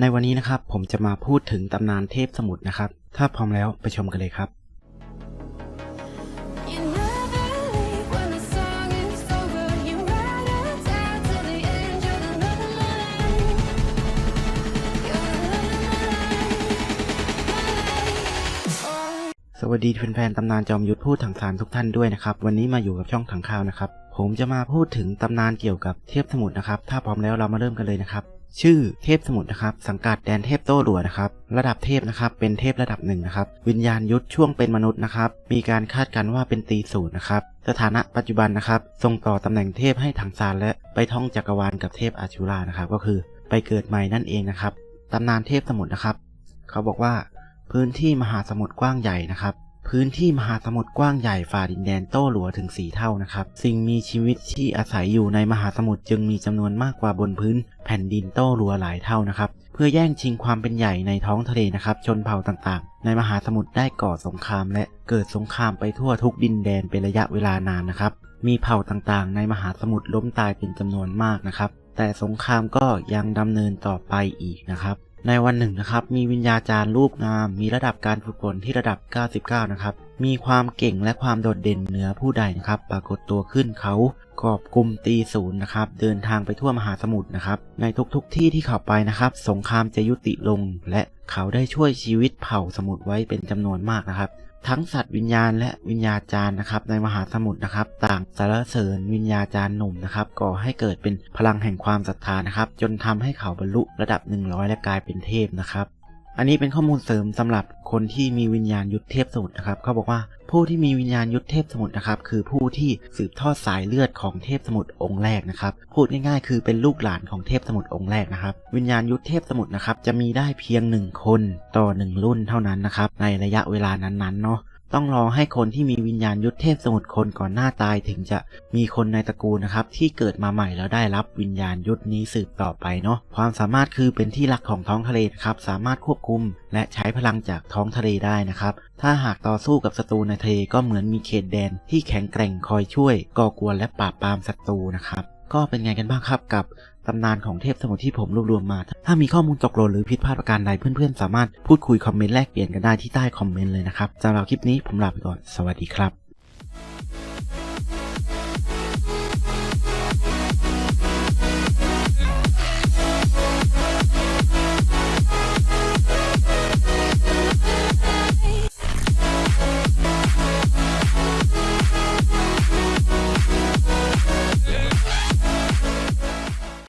ในวันนี้นะครับผมจะมาพูดถึงตำนานเทพสมุทรนะครับ ถ้าพร้อมแล้วไปชมกันเลยครับ You never leave when the song is over. You ride it out to the end. You're the love of my life. You're the love of my life. Oh. สวัสดีแฟนๆตำนานจอมยุทธพูดถังสารทุกท่านด้วยนะครับ วันนี้มาอยู่กับช่องถังข่าวนะครับ ผมจะมาพูดถึงตำนานเกี่ยวกับเทพสมุทรนะครับ ถ้าพร้อมแล้วเรามาเริ่มกันเลยนะครับ ชื่อเทพสมุทรนะครับ สังกัดแดนเทพโต้หลัวนะครับ ระดับเทพนะครับ เป็นเทพระดับหนึ่งนะครับ วิญญาณยุทธช่วงเป็นมนุษย์นะครับ มีการคาดกันว่าเป็นตีศูนย์นะครับ สถานะปัจจุบันนะครับส่งต่อตำแหน่งเทพให้ถังซานและไปท่องจักรวาลกับเทพอาชูรานะครับ ก็คือไปเกิดใหม่นั่นเองนะครับ ตำนานเทพสมุทรนะครับ เขาบอกว่าพื้นที่มหาสมุทรกว้างใหญ่นะครับ พื้นที่มหาสมุทรกว้างใหญ่ฝ่าดินแดนโต้หลัวถึง 4 เท่านะครับ สิ่งมีชีวิตที่อาศัยอยู่ในมหาสมุทรจึงมีจำนวนมากกว่าบนพื้น แผ่นดินโต้หลัวหลายเท่านะครับ เพื่อแย่งชิงความเป็นใหญ่ในท้องทะเลนะครับ ชนเผ่าต่างๆ ในมหาสมุทรได้ก่อสงคราม และเกิดสงครามไปทั่วทุกดินแดนเป็นระยะเวลานานนะครับ มีเผ่าต่างๆ ในมหาสมุทรล้มตายเป็นจำนวนมากนะครับ แต่สงครามก็ยังดำเนินต่อไปอีกนะครับ ในวันหนึ่งนะครับ มีวิญญาจารย์รูปงาม มีระดับการฝึกฝนที่ระดับ 99 นะครับ มีความเก่งและความโดดเด่นเหนือผู้ใดนะครับ ปรากฏตัวขึ้นเขากอบกลุ่มตีศูนย์นะครับ เดินทางไปทั่วมหาสมุทรนะครับ ในทุกๆทที่ที่เขาไปนะครับ สงครามจะยุติลง และเขาได้ช่วยชีวิตเผ่าสมุทรไว้เป็นจำนวนมากนะครับ ทั้งสัตว์วิญญาณและวิญญาจารย์นะครับ ในมหาสมุทรนะครับ ต่างสรรเสริญวิญญาจารย์หนุ่มนะครับก่อให้เกิดเป็นพลังแห่งความศรัทธานะครับ จนทำให้เขาบรรลุระดับ 100 และกลายเป็นเทพนะครับ อันนี้เป็นข้อมูลเสริมสำหรับคนที่มีวิญญาณยุทธเทพสมุทรนะครับเขาบอกว่าผู้ที่มีวิญญาณยุทธเทพสมุทรนะครับคือผู้ที่สืบทอดสายเลือดของเทพสมุทรองค์แรกนะครับพูดง่ายๆ คือเป็นลูกหลานของเทพสมุทรองค์แรกนะครับวิญญาณยุทธเทพสมุทรนะครับจะมีได้เพียงหนึ่งคนต่อหนึ่งรุ่นเท่านั้นนะครับในระยะเวลานั้นๆเนาะ ต้องรอให้คนที่มีวิญญาณยุทธเทพสมุทรคนก่อนหน้าตายถึงจะมีคนในตระกูลนะครับ ที่เกิดมาใหม่แล้วได้รับวิญญาณยุทธนี้สืบต่อไปเนาะความสามารถคือเป็นที่รักของท้องทะเลนะครับสามารถควบคุม และใช้พลังจากท้องทะเลได้นะครับ ถ้าหากต่อสู้กับศัตรูในทะเลก็เหมือนมีเขตแดนที่แข็งแกร่งคอยช่วยก่อกวนและปราบปรามศัตรูนะครับ ก็เป็นไงกันบ้างครับกับตำนานของเทพสมุทรที่ผมรวบรวมมา ถ้ามีข้อมูลตกหล่นหรือผิดพลาดประการใดเพื่อนๆ สามารถพูดคุยคอมเมนต์แลกเปลี่ยนกันได้ที่ใต้คอมเมนต์เลยนะครับสำหรับคลิปนี้ผมลาไปก่อน สวัสดีครับ